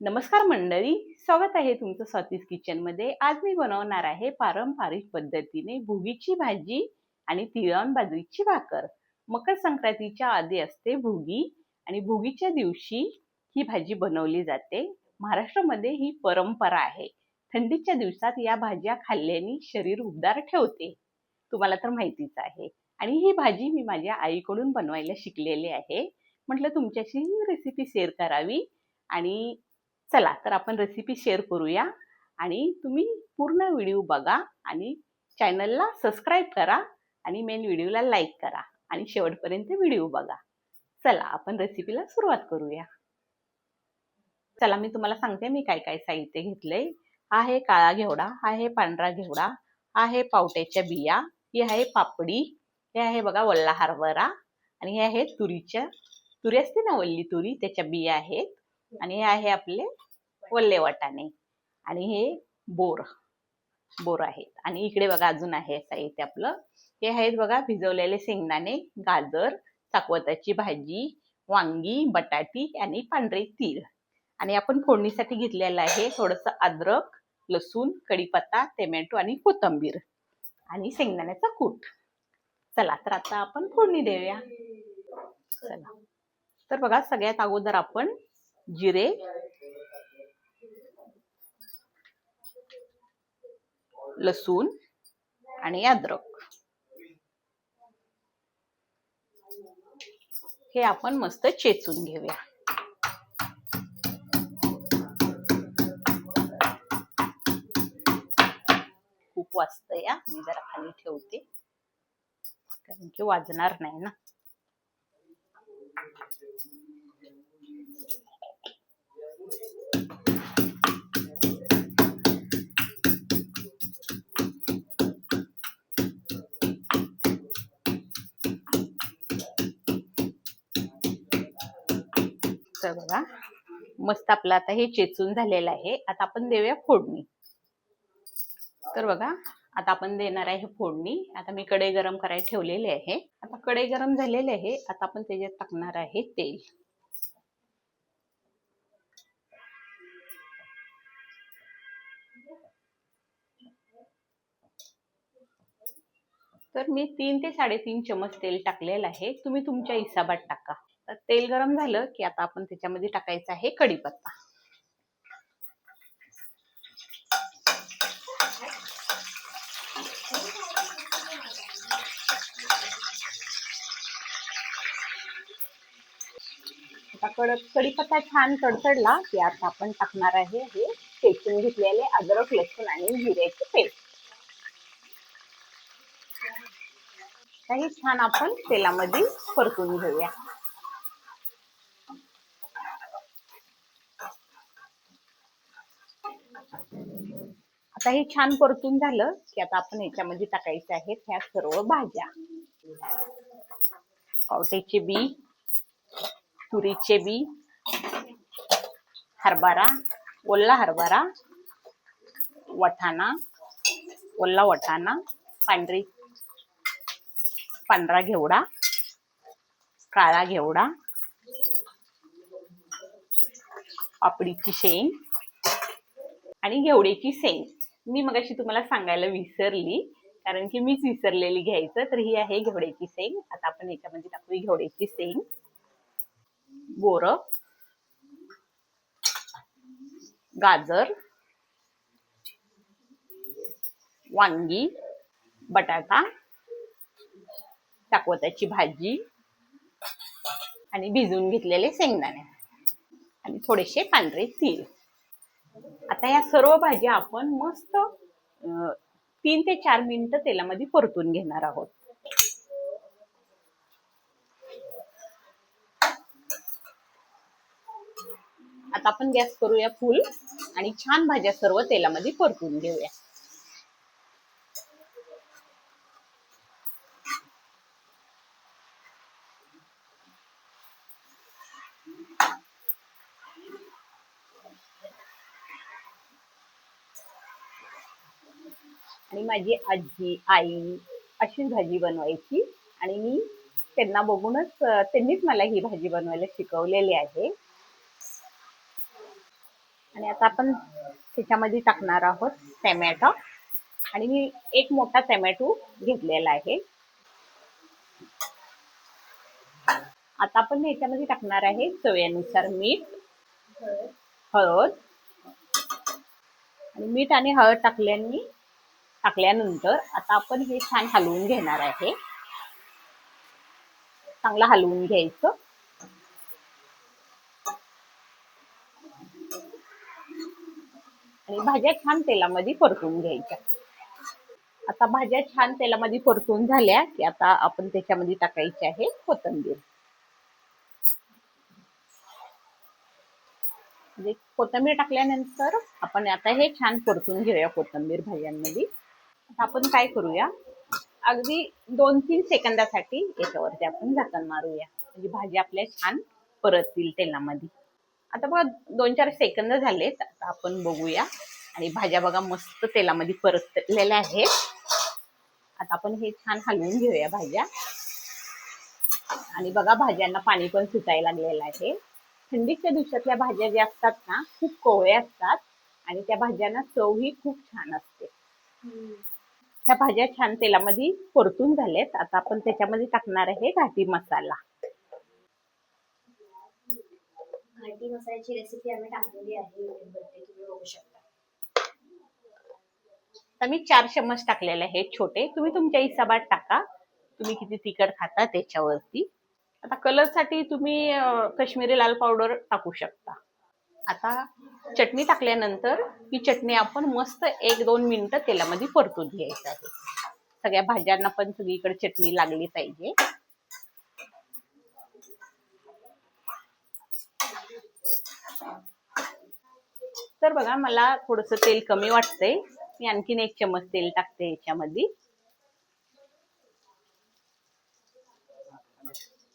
नमस्कार मंडळी स्वागत आहे तुमचं स्वातीस किचनमध्ये आज मी बनवणार आहे पारंपरिक पद्धतीने भुगीची भाजी आणि तिळण बाजरीची भाकर. मकर संक्रांतीच्या आधी असते भुगी आणि भुगीच्या दिवशी ही भाजी बनवली जाते. महाराष्ट्रामध्ये ही परंपरा आहे. थंडीच्या दिवसात या भाज्या खाल्ल्याने शरीर उबदार ठेवते. तुम्हाला तर माहितीच आहे. आणि ही भाजी मी माझ्या आईकडून बनवायला शिकलेली आहे. म्हटलं तुमच्याशी रेसिपी शेअर करावी आणि चला तर आपण रेसिपी शेअर करूया. आणि तुम्ही पूर्ण व्हिडिओ बघा आणि चॅनलला सबस्क्राईब करा आणि मेन व्हिडिओला लाईक करा आणि शेवटपर्यंत व्हिडिओ बघा. चला आपण रेसिपीला सुरुवात करूया. चला मी तुम्हाला सांगते मी काय काय साहित्य घेतलंय. हा आहे काळा घेवडा हा आहे पांढरा घेवडा हा आहे पावट्याच्या बिया हे आहे पापडी हे आहे बघा वल्ला हरभरा आणि हे आहे तुरीच्या तुरी असते ना वल्ली तुरी त्याच्या बिया आहेत. आणि हे आहे आपले वल्ले वाटाणे आणि हे बोर बोर आहेत. आणि इकडे बघा अजून आहे साहित्य आपलं. हे आहेत बघा भिजवलेले शेंगदाणे गाजर चाकवताची भाजी वांगी बटाटी आणि पांढरे तीळ. आणि आपण फोडणीसाठी घेतलेलं आहे थोडस अद्रक लसूण कढीपत्ता टोमॅटो आणि कोथिंबीर. आणि शेंगदाण्याचा कूट. चला तर आता आपण फोडणी देऊया. चला. तर बघा सगळ्यात अगोदर आपण जिरे लसूण आणि अद्रक. हे आपण मस्त चेचून घेऊया. खूप वाजत या मी जरा खाली ठेवते. कारण की वाजणार नाही ना. तर बघा. मस्त आपलं आता हे चेचून झालेलं आहे. आता आपण देऊया फोडणी. तर बघा आता आपण देणार आहे फोडणी. आता मी कढई गरम करायला ठेवलेली आहे. आता कढई गरम झालेली आहे. आता आपण त्याच्यात टाकणार आहे तेल. तर मी तीन ते साडेतीन चमच तेल टाकलेलं आहे. तुम्ही तुमच्या हिसाबात टाका. तर तेल गरम झालं की आता आपण त्याच्यामध्ये टाकायचं आहे कढीपत्ता. आता कढीपत्ता छान तडतडला की आता आपण टाकणार आहे हे शेकून घेतलेले अद्रक लसूण आणि जिऱ्याचे पेस्ट. काही छान आपण तेलामध्ये परतून घेऊया. आता हे छान परतून झालं की आता आपण ह्याच्यामध्ये टाकायचे आहेत ह्या सर्व भाज्या. पावट्याचे बी तुरीचे बी हरभरा ओला हरभरा वठाणा ओला वटाणा पांढरी पांढरा घेवडा काळा घेवडा पापडीची शेंग आणि घेवड्याची शेंग मी मगाशी तुम्हाला सांगायला विसरली कारण की मीच विसरलेली घ्यायचं. तर ही आहे घेवड्याची शेंग. आता आपण याच्यामध्ये टाकू घेवड्याची शेंग. बोर. गाजर. वांगी. बटाटा. टाकवताची भाजी. आणि भिजवून घेतलेले शेंगदाणे. आणि थोडेसे पांढरे तीळ. आता या सर्व भाज्या आपण मस्त तीन ते चार मिनिटं तेलामध्ये परतून घेणार आहोत. आता आपण गॅस करूया फुल आणि छान भाज्या सर्व तेलामध्ये परतून घेऊया. आणि माझी आजी आई अशीच भाजी बनवायची. आणि मी त्यांना बघूनच त्यांनीच मला ही भाजी बनवायला शिकवलेली आहे. आणि आता आपण त्याच्यामध्ये टाकणार आहोत टॅमॅटो. आणि मी एक मोठा टॅमॅटो घेतलेला आहे. आता आपण याच्यामध्ये टाकणार आहे चव्यानुसार मीठ हळद. आणि मीठ आणि हळद टाकल्याने टाकल्यानंतर आता आपण हे छान हलवून घेणार आहे. चांगलं हलवून घ्यायचं. आणि भाज्या छान तेलामध्ये परतून घ्यायच्या. आता भाज्या छान तेलामध्ये परतून झाल्या की आता आपण त्याच्यामध्ये टाकायची आहे कोथंबीर. म्हणजे टाकल्यानंतर आपण आता हे छान परतून घेऊया कोथिंबीर भाज्यांमध्ये. आपण काय करूया? अगदी दोन तीन सेकंदासाठी याच्यावरती आपण झाकण मारूया. म्हणजे भाजी आपल्या छान परततील तेलामध्ये. आता बघा दोन चार सेकंद झालेत. आता आपण बघूया. आणि भाज्या बघा मस्त तेलामध्ये परतलेल्या आहेत. आता आपण हे छान हलवून घेऊया भाज्या. आणि बघा भाज्यांना पाणी पण सुटायला लागलेलं आहे. थंडीच्या दिवसातल्या भाज्या ज्या असतात ना खूप कोवळ्या असतात. आणि त्या भाज्यांना चव ही खूप छान असते. ह्या भाज्या छान तेलामध्ये परतून झाल्यात. आता आपण त्याच्यामध्ये टाकणार आहे घाटी मसाला. घाटी मसाल्याची रेसिपी आम्ही टाकलेली आहे युट्यूबवरती तुम्ही बघू शकता. आता मी चार चम्मच टाकलेले आहेत छोटे. तुम्ही तुमच्या हिशोबात टाका. तुम्ही किती तिखट खाता त्याच्यावरती. आता कलरसाठी तुम्ही काश्मीरी लाल पावडर टाकू शकता. आता चटणी टाकल्यानंतर ही चटणी आपण मस्त एक दोन मिनिटं तेलामध्ये परतून घ्यायचं आहे. सगळ्या भाज्यांना पण सगळीकडे चटणी लागली पाहिजे. तर बघा मला थोडस तेल कमी वाटतंय. मी आणखीन एक चमच तेल टाकते याच्यामध्ये.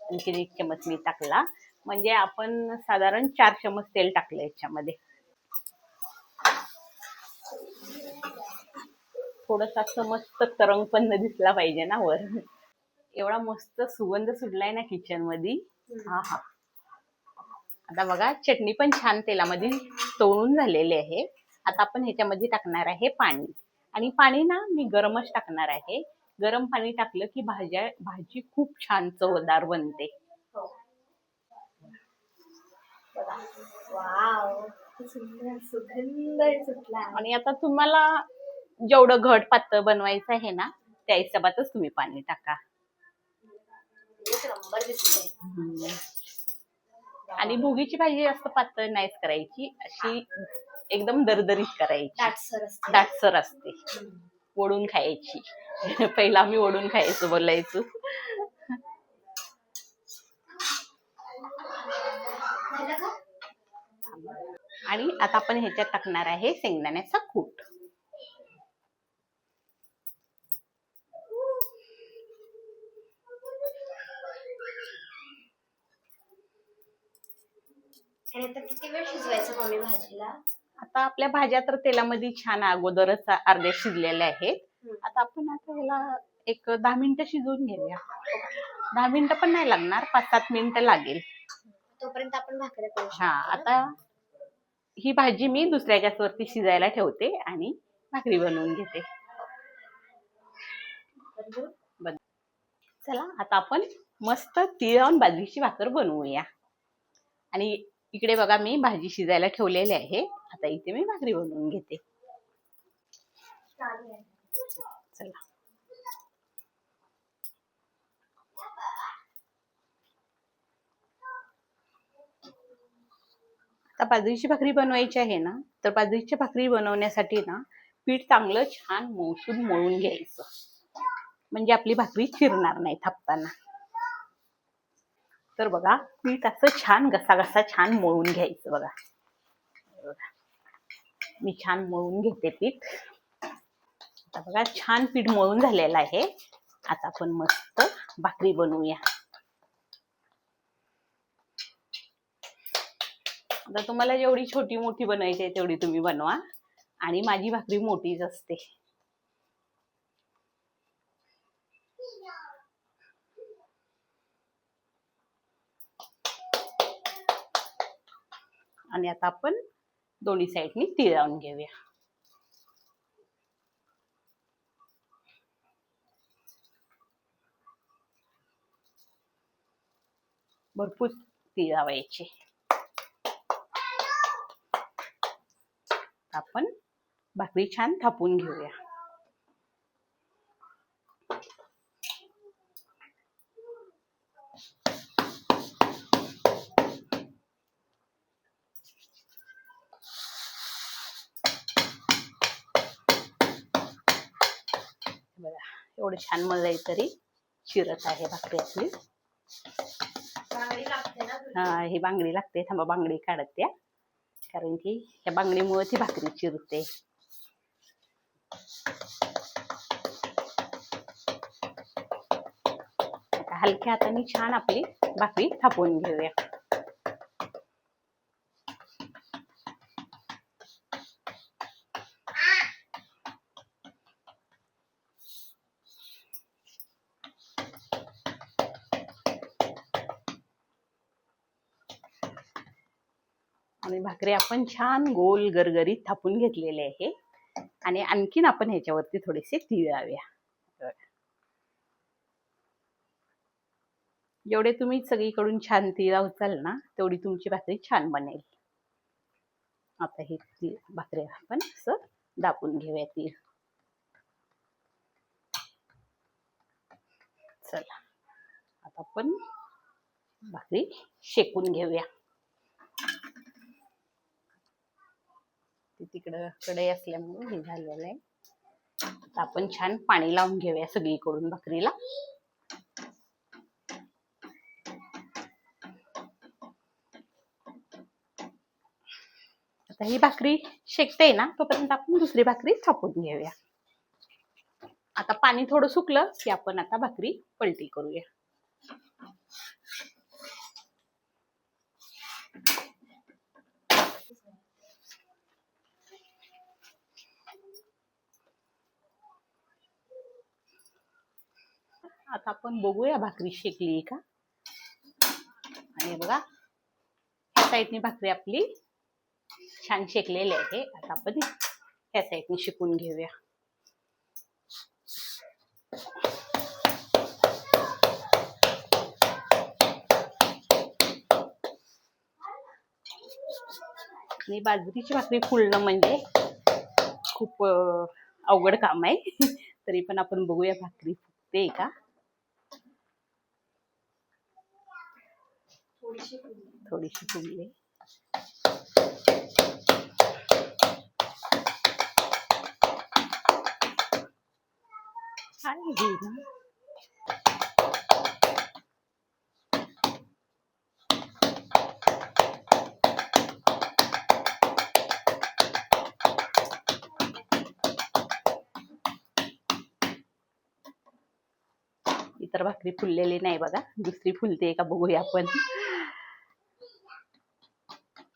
आणखीन एक चमच मी टाकला. म्हणजे आपण साधारण चार चमच तेल टाकलं याच्यामध्ये. थोडस असं मस्त तरंग पण दिसला पाहिजे ना वर. एवढा मस्त सुगंध सुटलाय ना किचनमध्ये हा हा. आता बघा चटणी पण छान तेलामध्ये तळून झालेली आहे. आता आपण ह्याच्यामध्ये टाकणार आहे पाणी. आणि पाणी ना मी गरमच टाकणार आहे. गरम पाणी टाकलं की भाज्या भाजी खूप छान चवदार बनते हो बघा. वाव किती सुंदर सुगंध सुटला. आहे. आणि आता तुम्हाला जेवढं घट पातळ बनवायचं आहे ना त्या हिशोबातच तुम्ही पाणी टाका. नंबर दिसतंय. आणि भुगीची भाजी जास्त पातळ नाहीच करायची अशी एकदम दरदरीत करायची. दाटसर असते. ओढून खायची. पहिला आम्ही ओढून खायचो बोलायचो झालं का? आणि आता आपण ह्याच्यात टाकणार आहे शेंगदाण्याचा कूट. आणि आता किती वेळ शिजवायचं मम्मी भाजीला? आता आपल्या भाज्या तर तेलामध्ये छान अगोदरच अर्ध्या शिजलेल्या आहेत. आता आपण आता ह्याला एक दहा मिनिटं शिजवून घेऊया. दहा मिनिटं पण नाही लागणार पाच सात मिनिटं लागेल. तोपर्यंत आपण भाकऱ्या हा आता ही भाजी मी दुसऱ्या गॅसवरती शिजायला ठेवते आणि भाकरी बनवून घेते. चला आता आपण मस्त तिळावून बाजरीची भाकर बनवूया. आणि इकडे बघा मी भाजी शिजायला ठेवलेली आहे. आता इथे मी भाकरी बनवून घेते. चालेल. चला. आता बाजरीची भाकरी बनवायची आहे ना तर बाजरीची भाकरी बनवण्यासाठी ना पीठ चांगलं छान मौसूद मळून घ्यायचं. म्हणजे आपली भाकरी चिरणार नाही थापताना. तर बघा पीठ असं छान घसा घसा छान मळून घ्यायचं बघा. मी छान मळून घेते पीठ. आता बघा छान पीठ मळून झालेलं आहे. आता आपण मस्त भाकरी बनवूया. आता तुम्हाला जेवढी छोटी मोठी बनवायची आहे तेवढी तुम्ही बनवा. आणि माझी भाकरी मोठीच असते. आणि आता आपण दोन्ही साईडनी तीळ लावून घेऊया. भरपूर तीळ लावायचे. आपण भाकरी छान थापून घेऊया. बघा एवढं छान मळलंय तरी चिरत आहे भाकरी आपली? हा ही बांगडी लागते. थांबा बांगडी काढत. त्या कारण की ह्या बांगडीमुळे ती भाकरी चिरते. आता हलक्या हाताने छान आपली भाकरी थापून घेऊया. आणि भाकरी आपण छान गोल गरगरीत थापून घेतलेले आहे. आणि आणखीन आपण ह्याच्यावरती थोडेसे तीळ लावूया. जेवढे तुम्ही सगळीकडून छान तीळ उचाल ना तेवढी तुमची भाकरी छान बनेल. आता हे तीळ भाकरी आपण असं दाबून घेऊया तीळ. चला. आता आपण भाकरी शेकून घेऊया. तिकडं कडे असल्यामुळे हे झालेलं आहे. आपण छान पाणी लावून घेऊया सगळीकडून भाकरीला आता ही भाकरी शेकते ना तोपर्यंत आपण दुसरी भाकरी थापून घेऊया. आता पाणी थोडं सुकलं की आपण आता भाकरी पलटी करूया. आता आपण बघूया भाकरी शेकली का? आणि बघा ह्या साईडनी भाकरी आपली छान शेकलेली आहे. आता आपण ह्या साईडने शिकून घेऊया. आणि बाजरीची भाकरी फुलणं म्हणजे खूप अवघड काम आहे. तरी पण आपण बघूया भाकरी फुगते का? थोडीशी फुलली. थोडीशी फुगली इतर भाकरी फुललेली नाही बघा. दुसरी फुलते का बघूया आपण.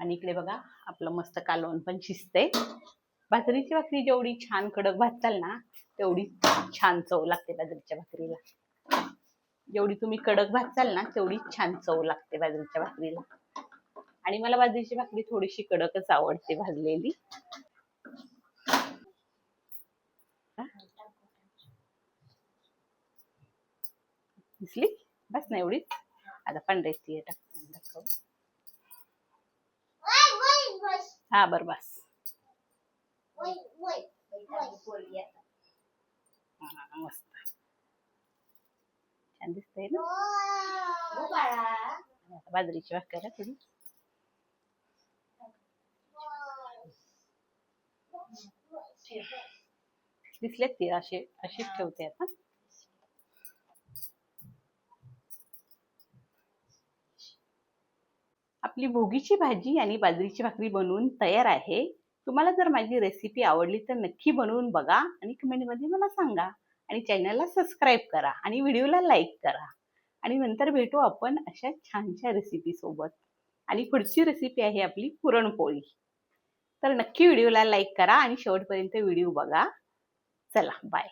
आणि इकडे बघा आपलं मस्त कालवण पण शिजतंय. बाजरीची भाकरी जेवढी छान कडक भाजताल ना तेवढी छान चव लागते बाजरीच्या भाकरीला. जेवढी तुम्ही कडक भाजताल ना तेवढी छान चव लागते बाजरीच्या भाकरीला. आणि मला बाजरीची भाकरी थोडीशी कडकच आवडते भाजलेली. दिसली? बस ना एवढीच. आता पांढऱ्याची टाकतो हा बर बस मस्त. छान दिसतंय ना? बाजरीची भाकर थोडी. दिसलेत ती असे अशीच ठेवते आता. आपली भोगीची भाजी आणि बाजरीची भाकरी बनवून तयार आहे. तुम्हाला जर माझी रेसिपी आवडली तर नक्की बनवून बघा आणि कमेंटमध्ये मला सांगा. आणि चॅनलला सबस्क्राईब करा आणि व्हिडिओला लाईक करा. आणि नंतर भेटू आपण अशा छानशा रेसिपीसोबत आणि पुढची रेसिपी आहे आपली पुरणपोळी. तर नक्की व्हिडिओला लाईक करा आणि शेवटपर्यंत व्हिडिओ बघा. चला बाय